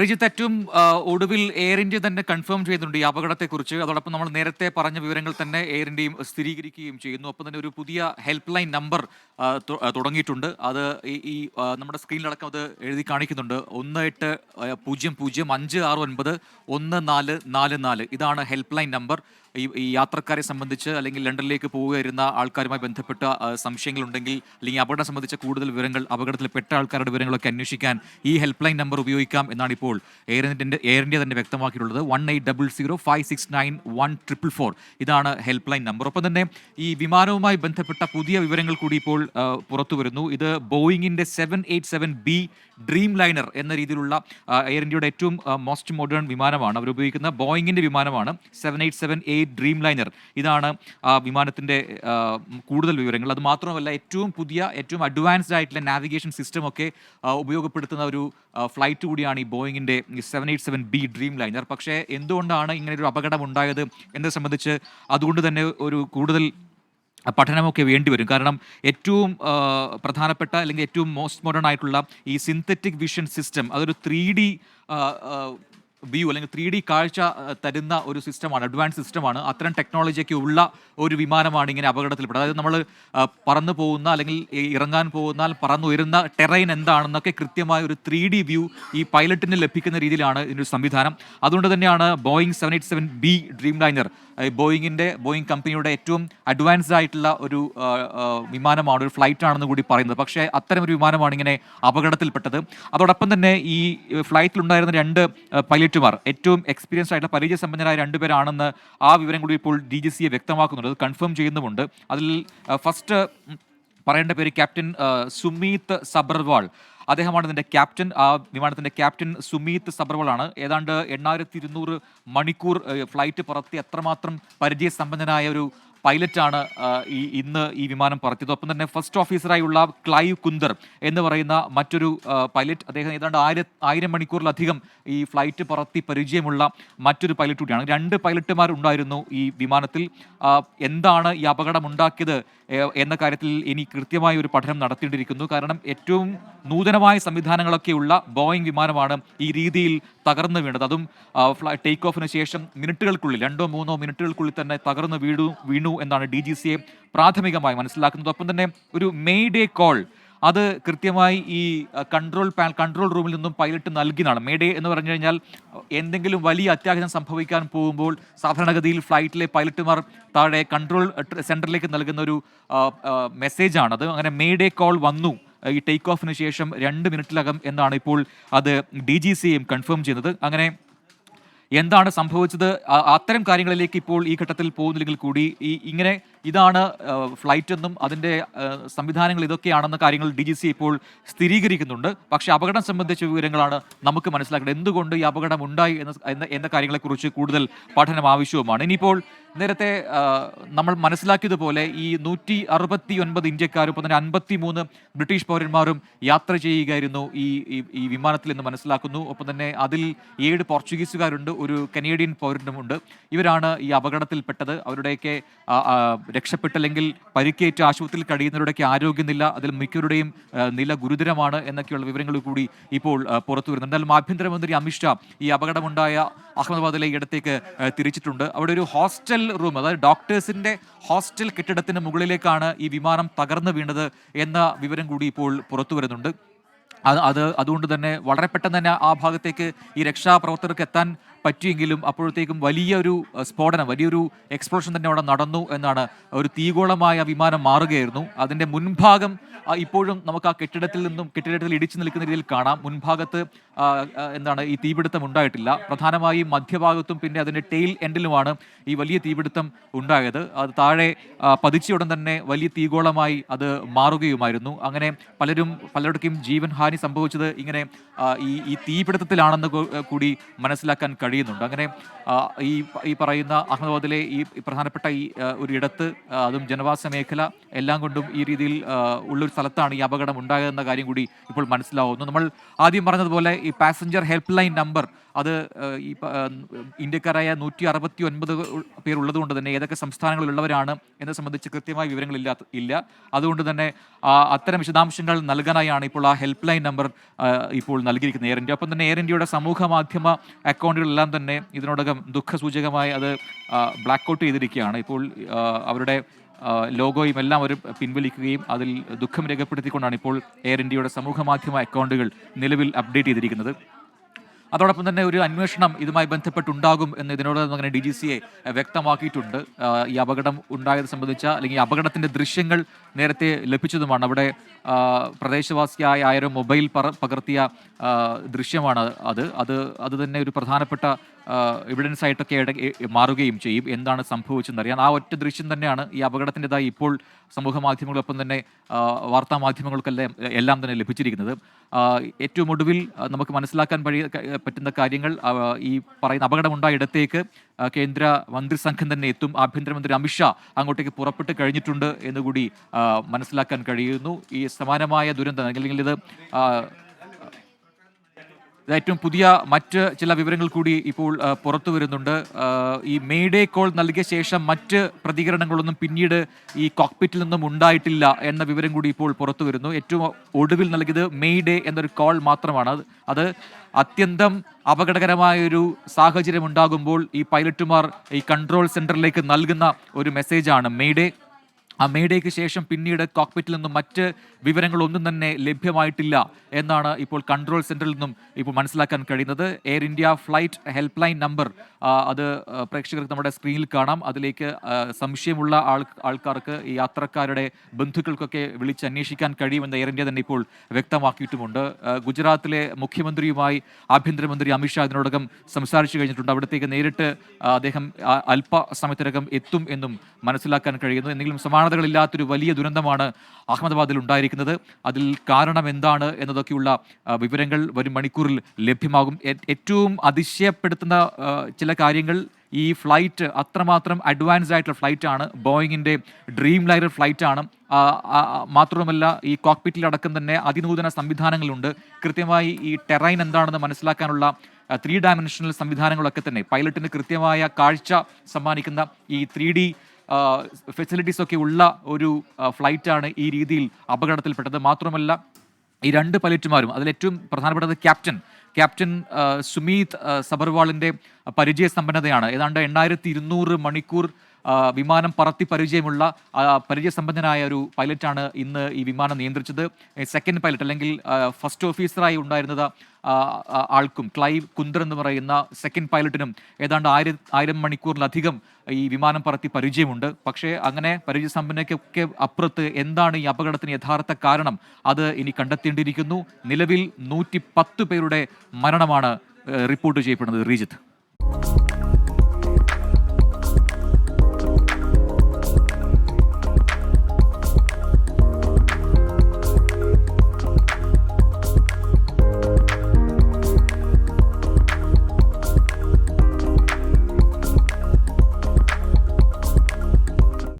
റിജിത്ത് ഏറ്റവും ഒടുവിൽ air India തന്നെ കൺഫേം ചെയ്യുന്നുണ്ട് ഈ അപകടത്തെക്കുറിച്ച്. അതോടൊപ്പം നമ്മൾ നേരത്തെ പറഞ്ഞ വിവരങ്ങൾ തന്നെ എയർ ഇന്ത്യയും സ്ഥിരീകരിക്കുകയും ചെയ്യുന്നു. ഒപ്പം തന്നെ ഒരു പുതിയ ഹെൽപ്പ് ലൈൻ നമ്പർ തുടങ്ങിയിട്ടുണ്ട്. അത് ഈ- നമ്മുടെ സ്ക്രീനിലടക്കം അത് എഴുതി കാണിക്കുന്നുണ്ട്. ഒന്ന് എട്ട് പൂജ്യം പൂജ്യം അഞ്ച് ആറ് ഒൻപത് ഒന്ന് നാല് നാല് നാല്. ഇതാണ് ഹെൽപ്പ് ലൈൻ നമ്പർ ഈ ഈ യാത്രക്കാരെ സംബന്ധിച്ച് അല്ലെങ്കിൽ ലണ്ടനിലേക്ക് പോവുകയായിരുന്ന ആൾക്കാരുമായി ബന്ധപ്പെട്ട സംശയങ്ങളുണ്ടെങ്കിൽ അല്ലെങ്കിൽ അപകടം സംബന്ധിച്ച കൂടുതൽ വിവരങ്ങൾ അപകടത്തിൽപ്പെട്ട ആൾക്കാരുടെ വിവരങ്ങളൊക്കെ അന്വേഷിക്കാൻ ഈ ഹെൽപ്പ് ലൈൻ നമ്പർ ഉപയോഗിക്കാം എന്നാണ് ഇപ്പോൾ എയർ ഇന്ത്യന്റെ എയർ ഇന്ത്യ തന്നെ വ്യക്തമാക്കിയിട്ടുള്ളത് one eight double zero five six nine one triple four ഇതാണ് ഹെൽപ്പ് ലൈൻ നമ്പർ ഒപ്പം തന്നെ ഈ വിമാനവുമായി ബന്ധപ്പെട്ട പുതിയ വിവരങ്ങൾ കൂടി ഇപ്പോൾ പുറത്തു വരുന്നു ഇത് ബോയിങ്ങിന്റെ seven eight seven B dreamliner എന്ന രീതിയിലുള്ള എയർ ഇന്ത്യയുടെ ഏറ്റവും മോസ്റ്റ് മോഡേൺ വിമാനമാണ്. അവർ ഉപയോഗിക്കുന്ന ബോയിങ്ങിന്റെ വിമാനമാണ് seven eight seven eight dreamliner ഇതാണ് വിമാനത്തിന്റെ കൂടുതൽ വിവരങ്ങൾ. അത് മാത്രമല്ല ഏറ്റവും പുതിയ ഏറ്റവും അഡ്വാൻസ്ഡ് ആയിട്ടുള്ള നാവിഗേഷൻ സിസ്റ്റം ഒക്കെ ഉപയോഗപ്പെടുത്തുന്ന ഒരു ഫ്ലൈറ്റ് കൂടിയാണ് ഈ ബോയിങ്ങിന്റെ seven eight seven B dreamliner പക്ഷേ എന്തുകൊണ്ടാണ് ഇങ്ങനെ ഒരു അപകടം ഉണ്ടായത് എന്നത് സംബന്ധിച്ച് അതുകൊണ്ട് തന്നെ ഒരു കൂടുതൽ പഠനമൊക്കെ വേണ്ടിവരും. കാരണം ഏറ്റവും പ്രധാനപ്പെട്ട അല്ലെങ്കിൽ ഏറ്റവും മോസ്റ്റ് മോഡേൺ ആയിട്ടുള്ള ഈ സിന്തറ്റിക് വിഷൻ സിസ്റ്റം അതൊരു ത്രീ ഡി വ്യൂ അല്ലെങ്കിൽ ത്രീ ഡി കാഴ്ച തരുന്ന ഒരു സിസ്റ്റമാണ് അഡ്വാൻസ് സിസ്റ്റമാണ് അത്തരം ടെക്നോളജിയൊക്കെ ഉള്ള ഒരു വിമാനമാണ് ഇങ്ങനെ അപകടത്തിൽപ്പെടുന്നത് അതായത് നമ്മൾ പറന്നു പോകുന്ന അല്ലെങ്കിൽ ഇറങ്ങാൻ പോകുന്നാൽ പറന്നുയരുന്ന ടെറൈൻ എന്താണെന്നൊക്കെ കൃത്യമായ ഒരു ത്രീ ഡി വ്യൂ ഈ പൈലറ്റിന് ലഭിക്കുന്ന രീതിയിലാണ് ഇതിന്റെ സംവിധാനം. അതുകൊണ്ട് തന്നെയാണ് Boeing seven eight seven B dreamliner ബോയിങ്ങിന്റെ Boeing കമ്പനിയുടെ ഏറ്റവും അഡ്വാൻസ്ഡ് ആയിട്ടുള്ള ഒരു വിമാനമാണ് ഒരു ഫ്ലൈറ്റ് ആണെന്ന് കൂടി പറയുന്നത്. പക്ഷേ അത്തരം ഒരു വിമാനമാണ് ഇങ്ങനെ അപകടത്തിൽപ്പെട്ടത്. അതോടൊപ്പം തന്നെ ഈ ഫ്ലൈറ്റിലുണ്ടായിരുന്ന രണ്ട് പൈലറ്റുമാർ ഏറ്റവും എക്സ്പീരിയൻസ്ഡ് ആയിട്ടുള്ള പരിചയസമ്പന്നരായ രണ്ടുപേരാണെന്ന് ആ വിവരം കൂടി ഇപ്പോൾ ഡി ജി സിയെ വ്യക്തമാക്കുന്നുണ്ട്. അത് കൺഫേം ചെയ്യുന്നുമുണ്ട്. അതിൽ ഫസ്റ്റ് പറയേണ്ട പേര് ക്യാപ്റ്റൻ സുമീത് സബർവാൾ. അദ്ദേഹമാണ് ഇതിന്റെ ക്യാപ്റ്റൻ. ആ വിമാനത്തിന്റെ ക്യാപ്റ്റൻ സുമീത് സബർവളാണ്. ഏതാണ്ട് എണ്ണായിരത്തി ഇരുന്നൂറ് മണിക്കൂർ ഫ്ലൈറ്റ് പറത്തി അത്രമാത്രം പരിചയസമ്പന്നനായ ഒരു പൈലറ്റാണ് ഈ ഇന്ന് ഈ വിമാനം പറത്തിയത്. ഒപ്പം തന്നെ ഫസ്റ്റ് ഓഫീസറായുള്ള ക്ലൈവ് കുന്ദർ എന്ന് പറയുന്ന മറ്റൊരു പൈലറ്റ് അദ്ദേഹം ഏതാണ്ട് ആയിര ആയിരം മണിക്കൂറിലധികം ഈ ഫ്ലൈറ്റ് പറത്തി പരിചയമുള്ള മറ്റൊരു പൈലറ്റ് കൂടിയാണ്. രണ്ട് പൈലറ്റുമാർ ഉണ്ടായിരുന്നു ഈ വിമാനത്തിൽ. എന്താണ് ഈ അപകടം ഉണ്ടാക്കിയത് എന്ന കാര്യത്തിൽ ഇനി കൃത്യമായ ഒരു പഠനം നടത്തിയിട്ടിരിക്കുന്നു കാരണം ഏറ്റവും നൂതനമായ സംവിധാനങ്ങളൊക്കെയുള്ള ബോയിങ് വിമാനമാണ് ഈ രീതിയിൽ തകർന്നു വീണത്. അതും ടേക്ക് ഓഫിന് ശേഷം മിനിറ്റുകൾക്കുള്ളിൽ രണ്ടോ മൂന്നോ മിനിറ്റുകൾക്കുള്ളിൽ തന്നെ തകർന്നു വീണു വീണു എന്നാണ് ഡി ജി സിയെ പ്രാഥമികമായി മനസ്സിലാക്കുന്നത്. ഒപ്പം തന്നെ ഒരു മെയ് ഡേ കോൾ അത് കൃത്യമായി ഈ കൺട്രോൾ പാൻ കൺട്രോൾ റൂമിൽ നിന്നും പൈലറ്റ് നൽകിയതാണ്. മേഡേ എന്ന് പറഞ്ഞു കഴിഞ്ഞാൽ എന്തെങ്കിലും വലിയ അത്യാഹിതം സംഭവിക്കാൻ പോകുമ്പോൾ സാധാരണഗതിയിൽ ഫ്ലൈറ്റിലെ പൈലറ്റുമാർ താഴെ കൺട്രോൾ സെന്ററിലേക്ക് നൽകുന്ന ഒരു മെസ്സേജാണത്. അങ്ങനെ മേഡേ കോൾ വന്നു. ഈ ടേക്ക് ഓഫിന് ശേഷം രണ്ട് മിനിറ്റിലകം എന്നാണ് ഇപ്പോൾ അത് ഡി ജി സിയും കൺഫേം ചെയ്യുന്നത്. അങ്ങനെ എന്താണ് സംഭവിച്ചത്? അത്തരം കാര്യങ്ങളിലേക്ക് ഇപ്പോൾ ഈ ഘട്ടത്തിൽ പോകുന്നില്ലെങ്കിൽ കൂടി ഈ ഇങ്ങനെ ഇതാണ് ഫ്ലൈറ്റ് എന്നും അതിന്റെ സംവിധാനങ്ങൾ ഇതൊക്കെയാണെന്ന കാര്യങ്ങൾ ഡി ജി സി ഇപ്പോൾ സ്ഥിരീകരിക്കുന്നുണ്ട്. പക്ഷേ അപകടം സംബന്ധിച്ച വിവരങ്ങളാണ് നമുക്ക് മനസ്സിലാക്കേണ്ടത്. എന്തുകൊണ്ട് ഈ അപകടം ഉണ്ടായി എന്ന എന്ന കാര്യങ്ങളെക്കുറിച്ച് കൂടുതൽ പഠനം ആവശ്യവുമാണ്. ഇനിയിപ്പോൾ നേരത്തെ നമ്മൾ മനസ്സിലാക്കിയതുപോലെ ഈ നൂറ്റി അറുപത്തി ഒൻപത് ഇന്ത്യക്കാരും ഇപ്പം തന്നെ അൻപത്തി മൂന്ന് ബ്രിട്ടീഷ് പൗരന്മാരും യാത്ര ചെയ്യുകയായിരുന്നു ഈ ഈ- വിമാനത്തിൽ എന്ന് മനസ്സിലാക്കുന്നു. ഒപ്പം തന്നെ അതിൽ ഏഴ് പോർച്ചുഗീസുകാരുണ്ട് ഒരു കനേഡിയൻ പൗരനുമുണ്ട്. ഇവരാണ് ഈ അപകടത്തിൽപ്പെട്ടത്. അവരുടെയൊക്കെ രക്ഷപ്പെട്ടല്ലെങ്കിൽ പരിക്കേറ്റ് ആശുപത്രിയിൽ കഴിയുന്നവരുടെയൊക്കെ ആരോഗ്യനില അതിൽ മിക്കവരുടെയും നില ഗുരുതരമാണ് എന്നൊക്കെയുള്ള വിവരങ്ങൾ കൂടി ഇപ്പോൾ പുറത്തു വരുന്നു എന്നാലും ആഭ്യന്തരമന്ത്രി അമിത്ഷാ ഈ അപകടമുണ്ടായ അഹമ്മദാബാദിലെ ഇടത്തേക്ക് തിരിച്ചിട്ടുണ്ട്. അവിടെ ഒരു ഹോസ്റ്റൽ റൂം അതായത് ഡോക്ടേഴ്സിന്റെ ഹോസ്റ്റൽ കെട്ടിടത്തിന് മുകളിലേക്കാണ് ഈ വിമാനം തകർന്നു വീണത് എന്ന വിവരം കൂടി ഇപ്പോൾ പുറത്തു വരുന്നുണ്ട്. അത് അത് അതുകൊണ്ട് തന്നെ വളരെ പെട്ടെന്ന് തന്നെ ആ ഭാഗത്തേക്ക് ഈ രക്ഷാപ്രവർത്തകർക്ക് എത്താൻ പറ്റിയെങ്കിലും അപ്പോഴത്തേക്കും വലിയൊരു സ്ഫോടനം വലിയൊരു എക്സ്പ്ലോഷൻ തന്നെ അവിടെ നടന്നു എന്നാണ് ഒരു തീഗോളമായ വിമാനം മാറുകയായിരുന്നു. അതിന്റെ മുൻഭാഗം ഇപ്പോഴും നമുക്ക് ആ കെട്ടിടത്തിൽ നിന്നും കെട്ടിടത്തിൽ ഇടിച്ചു നിൽക്കുന്ന രീതിയിൽ കാണാം. മുൻഭാഗത്ത് എന്താണ് ഈ തീപിടുത്തം ഉണ്ടായിട്ടില്ല. പ്രധാനമായും മധ്യഭാഗത്തും പിന്നെ അതിന്റെ ടെയിൽ എൻഡിലുമാണ് ഈ വലിയ തീപിടുത്തം ഉണ്ടായത്. അത് താഴെ പതിച്ചയുടൻ തന്നെ വലിയ തീഗോളമായി അത് മാറുകയുമായിരുന്നു. അങ്ങനെ പലരും പലരുടെയും ജീവൻ ഹാനി സംഭവിച്ചത് ഇങ്ങനെ ഈ ഈ തീപിടുത്തത്തിലാണെന്ന് കൂടി മനസ്സിലാക്കാൻ കഴിയുന്നുണ്ട്. അങ്ങനെ ഈ ഈ പറയുന്ന അഹമ്മദാബാദിലെ ഈ പ്രധാനപ്പെട്ട ഈ ഒരു ഇടത്ത് അതും ജനവാസ മേഖല എല്ലാം കൊണ്ടും ഈ രീതിയിൽ ഉള്ളൊരു സ്ഥലത്താണ് ഈ അപകടം ഉണ്ടായതെന്ന കാര്യം കൂടി ഇപ്പോൾ മനസ്സിലാവുന്നു. നമ്മൾ ആദ്യം പറഞ്ഞതുപോലെ ഈ പാസഞ്ചർ ഹെൽപ്പ് ലൈൻ നമ്പർ അത് ഈ ഇന്ത്യക്കാരായ നൂറ്റി അറുപത്തി ഒൻപത് പേരുള്ളത് കൊണ്ട് തന്നെ ഏതൊക്കെ സംസ്ഥാനങ്ങളിലുള്ളവരാണ് എന്നെ സംബന്ധിച്ച് കൃത്യമായ വിവരങ്ങളില്ല ഇല്ല. അതുകൊണ്ട് തന്നെ അത്തരം വിശദാംശങ്ങൾ നൽകാനായാണ് ഇപ്പോൾ ആ ഹെൽപ്പ് ലൈൻ നമ്പർ ഇപ്പോൾ നൽകിയിരിക്കുന്നത്. Air India. ഒപ്പം തന്നെ എയർ ഇന്ത്യയുടെ സമൂഹ മാധ്യമ അക്കൗണ്ടുകളെല്ലാം തന്നെ ഇതിനോടകം ദുഃഖസൂചകമായി അത് ബ്ലാക്ക് ഔട്ട് ചെയ്തിരിക്കുകയാണ്. ഇപ്പോൾ അവരുടെ ലോഗോയും എല്ലാം അവർ പിൻവലിക്കുകയും അതിൽ ദുഃഖം രേഖപ്പെടുത്തിക്കൊണ്ടാണ് ഇപ്പോൾ എയർ ഇന്ത്യയുടെ സമൂഹ മാധ്യമ അക്കൗണ്ടുകൾ നിലവിൽ അപ്ഡേറ്റ് ചെയ്തിരിക്കുന്നത്. അതോടൊപ്പം തന്നെ ഒരു അന്വേഷണം ഇതുമായി ബന്ധപ്പെട്ടുണ്ടാകും എന്ന് ഇതിനോട് അങ്ങനെ ഡി ജി സിയെ വ്യക്തമാക്കിയിട്ടുണ്ട്. ഈ അപകടം ഉണ്ടായത് സംബന്ധിച്ച അല്ലെങ്കിൽ അപകടത്തിന്റെ ദൃശ്യങ്ങൾ നേരത്തെ ലഭിച്ചതുമാണ്. അവിടെ പ്രദേശവാസിയായ ആയിരം മൊബൈൽ പകർത്തിയ ദൃശ്യമാണ് അത്. അത് അത് തന്നെ ഒരു പ്രധാനപ്പെട്ട എവിഡൻസ് ആയിട്ടൊക്കെ മാറുകയും ചെയ്യും. എന്താണ് സംഭവിച്ചതെന്ന് അറിയാം ആ ഒറ്റ ദൃശ്യം തന്നെയാണ് ഈ അപകടത്തിന്റെതായി ഇപ്പോൾ സമൂഹ മാധ്യമങ്ങളൊപ്പം തന്നെ വാർത്താ മാധ്യമങ്ങൾക്കെല്ലാം എല്ലാം തന്നെ ലഭിച്ചിരിക്കുന്നത്. ഏറ്റവും ഒടുവിൽ നമുക്ക് മനസ്സിലാക്കാൻ പഴി പറ്റുന്ന കാര്യങ്ങൾ ഈ പറയുന്ന അപകടമുണ്ടായ ഇടത്തേക്ക് കേന്ദ്ര മന്ത്രിസംഘം തന്നെ എത്തും. ആഭ്യന്തരമന്ത്രി അമിത്ഷാ അങ്ങോട്ടേക്ക് പുറപ്പെട്ട് കഴിഞ്ഞിട്ടുണ്ട് എന്നുകൂടി മനസ്സിലാക്കാൻ കഴിയുന്നു. ഈ സമാനമായ ദുരന്തം അല്ലെങ്കിൽ ഇത് ഏറ്റവും പുതിയ മറ്റ് ചില വിവരങ്ങൾ കൂടി ഇപ്പോൾ പുറത്തു വരുന്നുണ്ട്. ഈ മെയ്ഡേ കോൾ നൽകിയ ശേഷം മറ്റ് പ്രതികരണങ്ങളൊന്നും പിന്നീട് ഈ കോക്പിറ്റിൽ നിന്നും ഉണ്ടായിട്ടില്ല എന്ന വിവരം കൂടി ഇപ്പോൾ പുറത്തു വരുന്നു. ഏറ്റവും ഒടുവിൽ നൽകിയത് മെയ്ഡേ എന്നൊരു കോൾ മാത്രമാണ്. അത് അത് അത്യന്തം അപകടകരമായൊരു സാഹചര്യം ഉണ്ടാകുമ്പോൾ ഈ പൈലറ്റുമാർ ഈ കൺട്രോൾ സെന്ററിലേക്ക് നൽകുന്ന ഒരു മെസ്സേജാണ് മെയ്ഡേ ആ മേഡയ്ക്ക് ശേഷം പിന്നീട് കോക്പിറ്റിൽ നിന്നും മറ്റ് വിവരങ്ങളൊന്നും തന്നെ ലഭ്യമായിട്ടില്ല എന്നാണ് ഇപ്പോൾ കൺട്രോൾ സെന്ററിൽ നിന്നും ഇപ്പോൾ മനസ്സിലാക്കാൻ കഴിയുന്നത്. Air India flight helpline number അത് പ്രേക്ഷകർക്ക് നമ്മുടെ സ്ക്രീനിൽ കാണാം. അതിലേക്ക് സംശയമുള്ള ആൾ ആൾക്കാർക്ക് ഈ യാത്രക്കാരുടെ ബന്ധുക്കൾക്കൊക്കെ വിളിച്ച് അന്വേഷിക്കാൻ കഴിയുമെന്ന് എയർ ഇന്ത്യ തന്നെ ഇപ്പോൾ വ്യക്തമാക്കിയിട്ടുമുണ്ട്. ഗുജറാത്തിലെ മുഖ്യമന്ത്രിയുമായി ആഭ്യന്തരമന്ത്രി അമിത്ഷാ ഇതിനോടകം സംസാരിച്ചു കഴിഞ്ഞിട്ടുണ്ട്. അവിടത്തേക്ക് നേരിട്ട് അദ്ദേഹം അല്പ സമയത്തിനകം എത്തും എന്നും മനസ്സിലാക്കാൻ കഴിയുന്നു. എന്തെങ്കിലും സമാനതകളില്ലാത്തൊരു വലിയ ദുരന്തമാണ് അഹമ്മദാബാദിൽ ഉണ്ടായിരിക്കുന്നത്. അതിൽ കാരണം എന്താണ് എന്നതൊക്കെയുള്ള വിവരങ്ങൾ വരും മണിക്കൂറിൽ ലഭ്യമാകും. ഏറ്റവും അതിശയപ്പെടുത്തുന്ന ചില കാര്യങ്ങൾ ഈ ഫ്ലൈറ്റ് അത്രമാത്രം അഡ്വാൻസ് ആയിട്ടുള്ള ഫ്ലൈറ്റ് ആണ് ബോയിങ്ങിന്റെ ഡ്രീം ലൈനർ ഫ്ലൈറ്റ് ആണ് മാത്രമല്ല ഈ കോക്പിറ്റിലടക്കം തന്നെ അതിനൂതന സംവിധാനങ്ങളുണ്ട്. കൃത്യമായി ഈ ടെറൈൻ എന്താണെന്ന് മനസ്സിലാക്കാനുള്ള ത്രീ ഡയമെൻഷണൽ സംവിധാനങ്ങളൊക്കെ തന്നെ പൈലറ്റിന് കൃത്യമായ കാഴ്ച സമ്മാനിക്കുന്ന ഈ ത്രീ ഫെസിലിറ്റീസ് ഒക്കെ ഉള്ള ഒരു ഫ്ലൈറ്റാണ് ഈ രീതിയിൽ അപകടത്തിൽപ്പെട്ടത്. മാത്രമല്ല ഈ രണ്ട് പൈലറ്റുമാരും അതിൽ ഏറ്റവും പ്രധാനപ്പെട്ടത് ക്യാപ്റ്റൻ. ക്യാപ്റ്റൻ സുമീത് സബർവാളിന്റെ പരിചയ സമ്പന്നതയാണ്. ഏതാണ്ട് എണ്ണായിരത്തി ഇരുന്നൂറ് മണിക്കൂർ വിമാനം പറത്തി പരിചയമുള്ള പരിചയസമ്പന്നനായ ഒരു പൈലറ്റാണ് ഇന്ന് ഈ വിമാനം നിയന്ത്രിച്ചത്. സെക്കൻഡ് പൈലറ്റ് അല്ലെങ്കിൽ ഫസ്റ്റ് ഓഫീസറായി ഉണ്ടായിരുന്നത് ആൾക്കും ക്ലൈവ് കുന്ദർ എന്ന് പറയുന്ന സെക്കൻഡ് പൈലറ്റിനും ഏതാണ്ട് ആയിരം ആയിരം മണിക്കൂറിലധികം ഈ വിമാനം പറത്തി പരിചയമുണ്ട്. പക്ഷേ അങ്ങനെ പരിചയസമ്പന്നയ്ക്കൊക്കെ അപ്പുറത്ത് എന്താണ് ഈ അപകടത്തിന് യഥാർത്ഥ കാരണം അത് ഇനി കണ്ടെത്തേണ്ടിയിരിക്കുന്നു. നിലവിൽ നൂറ്റി പേരുടെ മരണമാണ് റിപ്പോർട്ട് ചെയ്യപ്പെടുന്നത് റീജിത്ത്.